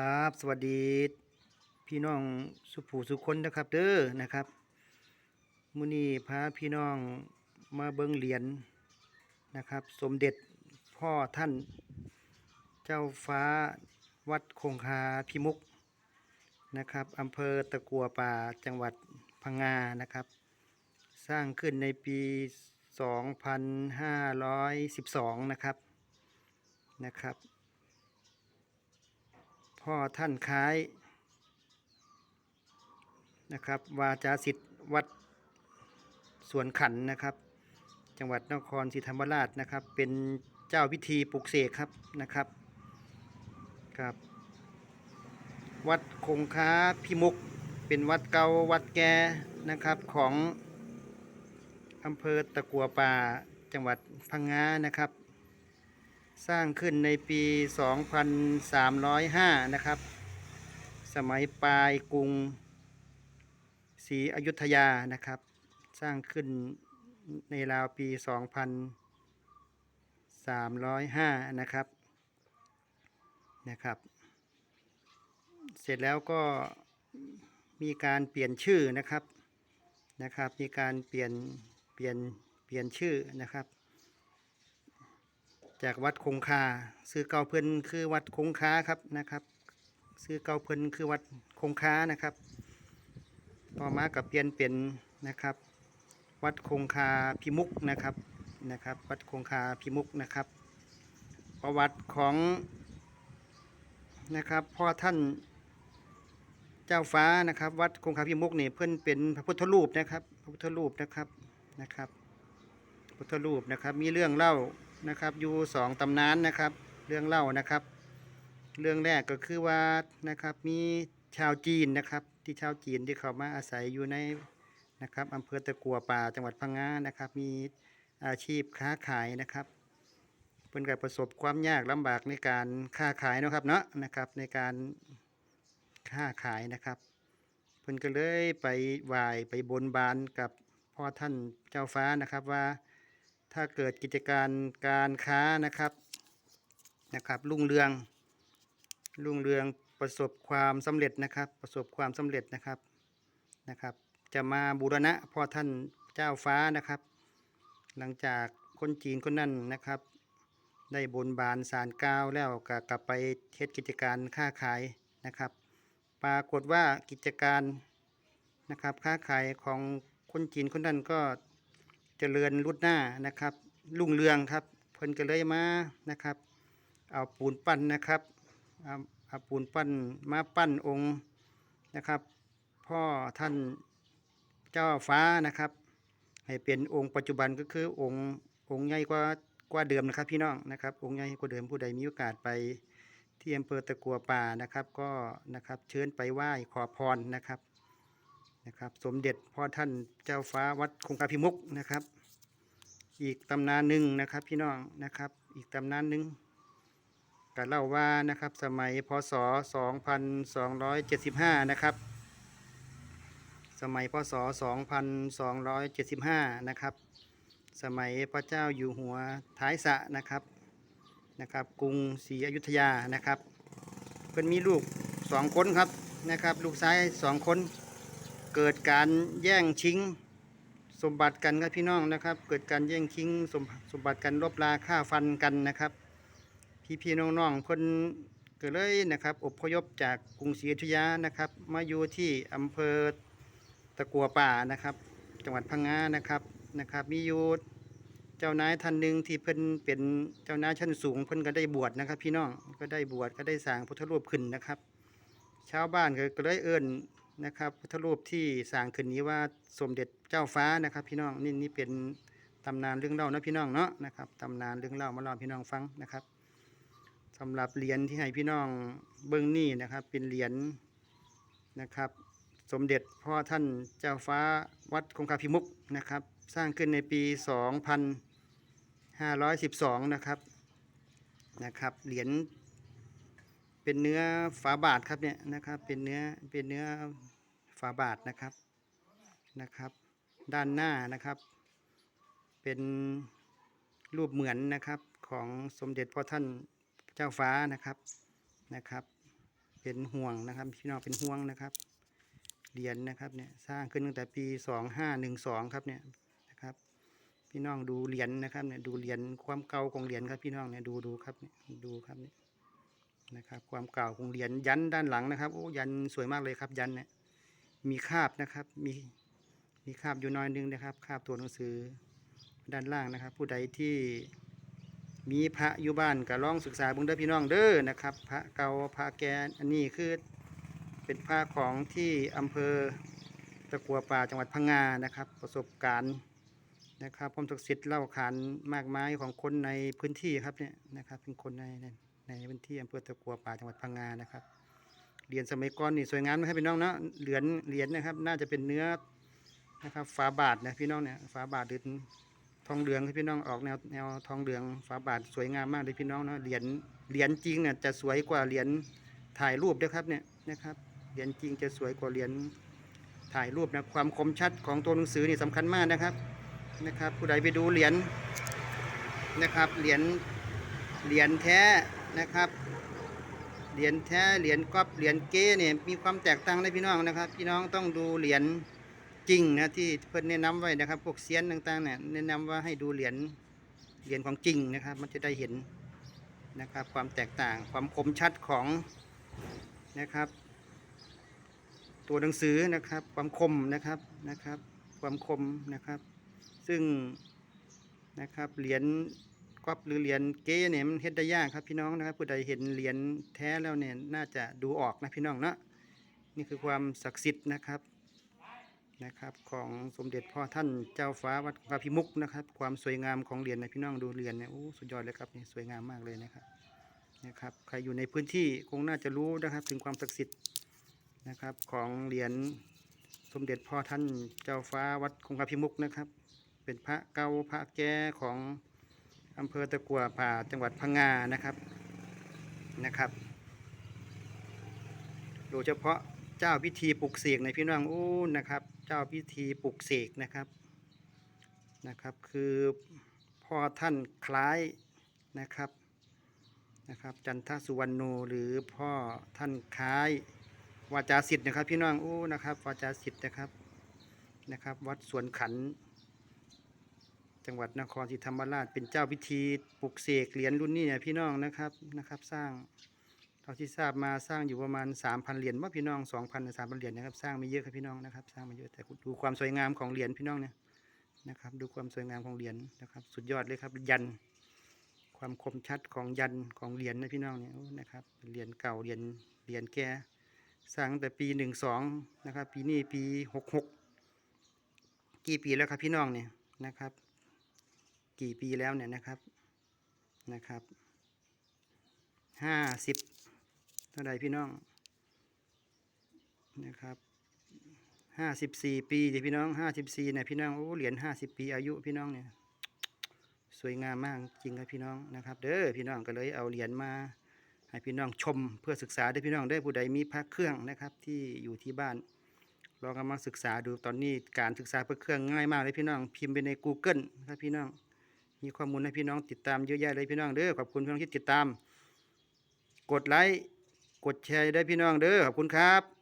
ครับ สวัสดี พี่น้องสุผูสุคนนะครับ เด้อนะครับมื้อนี้พาพี่น้องมาเบิ่งเหรียญนะครับ สมเด็จพ่อท่าน เจ้าฟ้าวัดคงคาพิมุกนะครับอำเภอตะกัวป่าจังหวัดพังงานะครับ สร้างขึ้นในปี 2512 นะครับนะครับ พ่อท่านคล้ายนะครับ วาจาสิทธิ์วัดสวนขันนะครับ จังหวัดนครศรีธรรมราชนะครับ เป็นเจ้าพิธีปลุกเสกครับนะครับครับ วัดคงค้าพิมุก เป็นวัดเก่าวัดแก่นะครับของอำเภอตะกัวป่าจังหวัดพังงานะครับ สร้างขึ้นในปี 2305 นะครับ สมัยปลายกรุงศรีอยุธยานะครับ สร้างขึ้นในราวปี 2305 นะครับนะครับ เสร็จแล้วก็มีการเปลี่ยนชื่อนะครับนะครับ มีการเปลี่ยนเปลี่ยนเปลี่ยนชื่อนะครับ จากวัดคงคาซื้อเก่าเพิ่นคือวัดคงคาครับนะครับ ซื้อเก่าเพิ่นคือวัดคงคานะครับ ต่อมากับเปลี่ยนเป็นนะครับ วัดคงคาพิมุกนะครับนะครับ วัดคงคาพิมุกนะครับ ประวัติของนะครับพ่อท่านเจ้าฟ้านะครับ วัดคงคาพิมุกนี่เพิ่อนเป็นพระพุทธรูปนะครับ พระพุทธรูปนะครับนะครับ พุทธรูปนะครับ มีเรื่องเล่า นะครับอยู่สองตำนานนะครับ เรื่องเล่านะครับ เรื่องแรกก็คือว่านะครับมีชาวจีนนะครับ ที่ชาวจีนที่เขามาอาศัยอยู่ในนะครับอำเภอตะกัวป่าจังหวัดพังงานะครับ มีอาชีพค้าขายนะครับเพิ่นก็ประสบความยากลำบากในการค้าขายนะครับเนาะนะครับในการค้าขายนะครับเพิ่นก็เลยไปไหว้ไปบนบานกับพ่อท่านเจ้าฟ้านะครับว่า ถ้าเกิดกิจการการค้านะครับนะครับรุ่งเรืองรุ่งเรืองประสบความสำเร็จนะครับ ประสบความสำเร็จนะครับนะครับ จะมาบูรณะพ่อท่านเจ้าฟ้านะครับ หลังจากคนจีนคนนั้นนะครับ ได้บนบานสารกล่าวแล้วก็กลับไปเทศกิจการค้าขายนะครับ ปรากฏว่ากิจการนะครับค้าขายของคนจีนคนนั้นก็ เจริญรุดหน้านะครับรุ่งเรืองครับ เพิ่นก็เลยมานะครับ เอาปูนปั้นนะครับเอาเอาปูนปั้นมาปั้นองค์นะครับ พ่อท่านเจ้าฟ้านะครับ ให้เป็นองค์ปัจจุบันก็คือองค์องค์ใหญ่กว่ากว่าเดิมนะครับพี่น้องนะครับ องค์ใหญ่กว่าเดิมผู้ใดมีโอกาสไปที่อำเภอตะกัวป่านะครับ ก็นะครับเชิญไปไหว้ขอพรนะครับ นะครับ สมเด็จพ่อท่านเจ้าฟ้าวัดคงคาพิมุกนะครับ อีกตำนานหนึ่งนะครับพี่น้องนะครับ อีกตำนานหนึ่งก็เล่าว่านะครับสมัยพศ 2275 นะครับ สมัยพศ 2275 นะครับ สมัยพระเจ้าอยู่หัวท้ายสะนะครับนะครับ กรุงศรีอยุธยานะครับเป็นมีลูกสองคนครับนะครับ ลูกชายสองคน เกิดการแย่งชิงสมบัติกันครับพี่น้องนะครับ เกิดการแย่งชิงสมสมบัติกันลบลาฆ่าฟันกันนะครับ พี่พี่น้องๆเพิ่นก็เลยนะครับอบพยพจากกรุงศรีอยุธยานะครับ มาอยู่ที่อำเภอตะกัวป่านะครับ จังหวัดพังงานะครับนะครับ มีอยู่เจ้านายท่านหนึ่งที่เพิ่นเป็นเจ้านายชั้นสูงเพิ่นก็ได้บวชนะครับ พี่น้องก็ได้บวชก็ได้สร้างพุทธรูปขึ้นนะครับ ชาวบ้านก็ก็เลยเอิ้น นะครับพุทธรูปที่สร้างขึ้นนี้ว่าสมเด็จเจ้าฟ้านะครับ พี่น้องนี่นี่เป็นตำนานเรื่องเล่านะพี่น้องเนาะนะครับตำนานเรื่องเล่ามาเล่าพี่น้องฟังนะครับสำหรับเหรียญที่ให้พี่น้องเบิ้องนี่นะครับ เป็นเหรียญนะครับ สมเด็จพ่อท่านเจ้าฟ้าวัดคงคาพิมุกนะครับ สร้างขึ้นในปี 2512 นะครับนะครับเหรียญ เป็นเนื้อฝาบาทครับเนี่ยนะครับ เป็นเนื้อเป็นเนื้อฝาบาทนะครับนะครับ ด้านหน้านะครับ เป็นรูปเหมือนนะครับของสมเด็จพ่อท่านเจ้าฟ้านะครับนะครับ เป็นห่วงนะครับพี่น้องเป็นห่วงนะครับเหรียญนะครับเนี่ยสร้างขึ้นตั้งแต่ปีสองห้าหนึ่งสองครับเนี่ยนะครับพี่น้องดูเหรียญนะครับเนี่ยดูเหรียญความเก่าของเหรียญครับพี่น้องเนี่ยดูดูครับเนี่ยดูครับเนี่ย นะครับ ความเก่าของเหรียญยันด้านหลังนะครับ โอ้ยันสวยมากเลยครับยันเนี่ยมีคาบนะครับ มีมีคาบอยู่หน้อยนึงนะครับคาบตัวหนังสือด้านล่างนะครับ ผู้ใดที่มีพระอยู่บ้านก็ลองศึกษาบิ่งเด้อพี่น้องเด้อนะครับ พระเก่าพระแกนอันนี้คือเป็นพระของที่อำเภอตะกัวป่าจังหวัดพังงานะครับ ประสบการณ์นะครับความศักดิ์สิทธิ์เล่าขานมากมายของคนในพื้นที่ครับเนี่ยนะครับเป็นคนในใน ในพื้นที่อำเภอตะกัวป่าจังหวัดพังงานะครับเหรียญสมัยก่อนนี่สวยงามนะครับพี่น้องเนาะเหรียญเหรียญนะครับ น่าจะเป็นเนื้อนะครับฝาบาทนะพี่น้องเนี่ยฝาบาทหรือทองเหลืองครับพี่น้องออกแนวแนวทองเหลืองฝาบาทสวยงามมากเลยพี่น้องเนาะเหรียญเหรียญจริงเนี่ยจะสวยกว่าเหรียญถ่ายรูปด้วครับเนี่ยนะครับเหรียญจริงจะสวยกว่าเหรียญถ่ายรูปนะความคมชัดของตัวหนังสือนี่สำคัญมากนะครับนะครับ ผู้ใดไปดูเหรียญนะครับเหรียญเหรียญแท้ นะครับ เหรียญแท้ เหรียญก๊อปเหรียญเก้เนี่ยมีความแตกต่างเลยพี่น้องนะครับ พี่น้องต้องดูเหรียญจริงนะที่เพิ่นแนะนำไว้นะครับ พวกเซียนต่างๆเนี่ยแนะนำว่าให้ดูเหรียญ เหรียญของจริงนะครับ มันจะได้เห็นนะครับ ความแตกต่าง ความคมชัดของนะครับ ตัวหนังสือนะครับ ความคมนะครับ นะครับ ความคมนะครับ ซึ่งนะครับ เหรียญ ก๊อปหรือเหรียญเก้เนี่ยมันเฮ็ดได้ยากครับพี่น้องนะครับผู้ใดเห็นเหรียญแท้แล้วเนี่ยน่าจะดูออกนะพี่น้องเนาะนี่คือความศักดิ์สิทธิ์นะครับนะครับ ของสมเด็จพ่อท่านเจ้าฟ้าวัดพระพิมุกนะครับ ความสวยงามของเหรียญนะพี่น้องดูเหรียญเนี่ยโอ้สุดยอดเลยครับนี่สวยงามมากเลยนะครับนะครับใครอยู่ในพื้นที่คงน่าจะรู้นะครับ ถึงความศักดิ์สิทธิ์นะครับของเหรียญสมเด็จพ่อท่านเจ้าฟ้าวัดคงคาพิมุกนะครับ เป็นพระเก่าพระแก่ของ อำเภอตะกัวป่าจังหวัดพังงานะครับนะครับโดยเฉพาะเจ้าพิธีปลุกเสกในพี่น้องโอ้นะครับ เจ้าพิธีปลุกเสกนะครับนะครับ คือพ่อท่านคล้ายนะครับนะครับ จันทสุวรรณโนหรือพ่อท่านคล้ายวาจาสิทธิ์นะครับ พี่น้องโอ้นะครับวาจาสิทธิ์นะครับนะครับ วัดสวนขัน จังหวัดนครศรีธรรมราชเป็นเจ้าพิธีปลุกเสกเหรียญรุ่นนี้เนี่ยพี่น้องนะครับนะครับ สร้างเท่าที่ทราบมาสร้างอยู่ประมาณ 3,000 เหรียญว่าพี่น้อง 2,000หรือ3,000 เหรียญนะครับสร้างไม่เยอะครับพี่น้องนะครับสร้างไม่เยอะแต่ดูความสวยงามของเหรียญพี่น้องเนี่ยนะครับ ดูความสวยงามของเหรียญนะครับ สุดยอดเลยครับยัน ความคมชัดของยันของเหรียญนะพี่น้องเนี่ยนะครับเหรียญเก่าเหรียญเหรียญแก่สร้างตั้งแต่ปีหนึ่งสองนะครับ ปีนี้ปีหกหกกี่ปีแล้วครับพี่น้องเนี่ยนะครับ กี่ปีแล้วเนี่ยนะครับนะครับห้าสิบเท่าไรพี่น้องนะครับห้าสิบสี่ปีดี๋ยวพี่น้องห้าสิบสี่เนี่ยพี่น้องโอ้เหรียญห้าสิบปีอายุพี่น้องเนี่ยสวยงามมากจริงครับพี่น้องนะครับ เด้อพี่น้องก็เลยเอาเหรียญมาให้พี่น้องชมเพื่อศึกษาได้พี่น้องได้ผู้ใดมีพระเครื่องนะครับ ที่อยู่ที่บ้านลองเอามาศึกษาดูตอนนี้การศึกษาพระเครื่องง่ายมากเลยพี่น้องพิมพ์ไปใน Google นะครับพี่น้อง มีข้อมูลให้พี่น้องติดตามเยอะแยะเลยพี่น้องเด้อขอบคุณพี่น้องที่ติดตาม กดไลค์กดแชร์ได้พี่น้องเด้อขอบคุณครับ